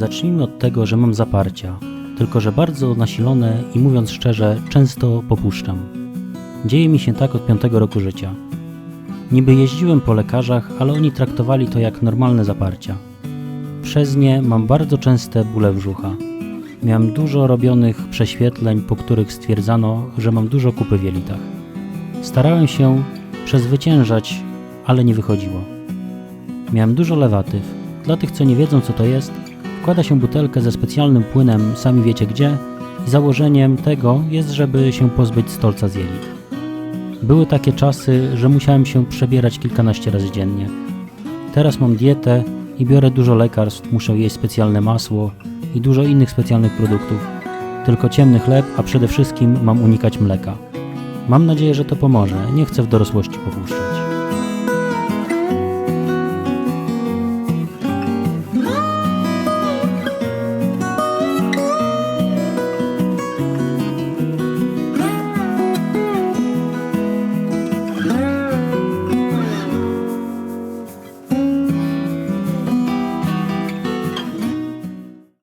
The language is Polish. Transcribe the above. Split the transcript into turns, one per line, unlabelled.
Zacznijmy od tego, że mam zaparcia, tylko że bardzo nasilone i mówiąc szczerze, często popuszczam. Dzieje mi się tak od piątego roku życia. Niby jeździłem po lekarzach, ale oni traktowali to jak normalne zaparcia. Przez nie mam bardzo częste bóle brzucha. Miałem dużo robionych prześwietleń, po których stwierdzano, że mam dużo kupy w jelitach. Starałem się przezwyciężać, ale nie wychodziło. Miałem dużo lewatyw. Dla tych, co nie wiedzą, co to jest, wkłada się butelkę ze specjalnym płynem, sami wiecie gdzie, i założeniem tego jest, żeby się pozbyć stolca z jelit. Były takie czasy, że musiałem się przebierać kilkanaście razy dziennie. Teraz mam dietę i biorę dużo lekarstw, muszę jeść specjalne masło i dużo innych specjalnych produktów. Tylko ciemny chleb, a przede wszystkim mam unikać mleka. Mam nadzieję, że to pomoże. Nie chcę w dorosłości popuszczać.